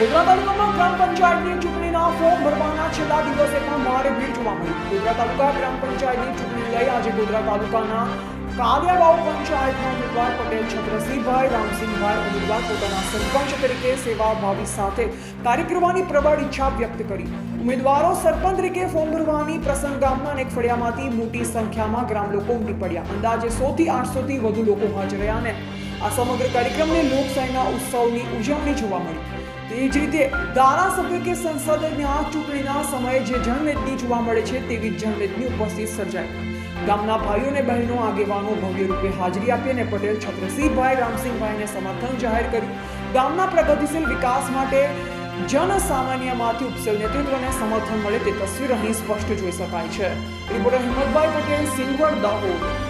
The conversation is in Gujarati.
ગોધરા ગ્રામ પંચાયતની ચૂંટણીના ફોર્મ ભરવાના છેલ્લા દિવસે પણ ભારે ભીડ જોવા મળી. ગ્રામ પંચાયતની ચૂંટણી લઈ આજે ગોધરા તાલુકાના કાલિયાવાવ પંચાયતના ઉમેદવાર પટેલ છત્રસિંહભાઈ, રામસિંહભાઈ ઉમેદવાર પોતાના સરપંચ તરીકે સેવાભાવી સાથે કાર્ય કરવાની પ્રબળ ઈચ્છા વ્યક્ત કરી. ઉમેદવારો સરપંચ તરીકે ફોર્મ ભરવાની પ્રસંગ ગામના અનેક ફળિયામાંથી મોટી સંખ્યામાં ગ્રામ લોકો ઉમટી પડ્યા. અંદાજે સો થી આઠસો થી વધુ લોકો હાજર રહ્યા અને આ સમગ્ર કાર્યક્રમને લોકશાહીના ઉત્સવની ઉજવણી જોવા મળી. તેવી જ રીતે ધારાસભ્ય કે સંસદના ચૂંટણીના સમયે જે જનમેદની જોવા મળે છે તેવી જનમેદની ઉપસ્થિત સર્જાઈ ગામના ભાઈઓ અને બહેનો આગેવાનો ભવ્ય રૂપે હાજરી આપી અને પટેલ છત્રસિંહભાઈ, રામસિંહભાઈને સમર્થન જાહેર કર્યું. ગામના પ્રગતિશીલ વિકાસ માટે જન સામાન્યમાંથી ઉપસેલ નેતૃત્વને સમર્થન મળે તે તસવીર અહીં સ્પષ્ટ જોઈ શકાય છે. રિપોર્ટર હિંમતભાઈ પટેલ, સિંગવડ, દાહોદ.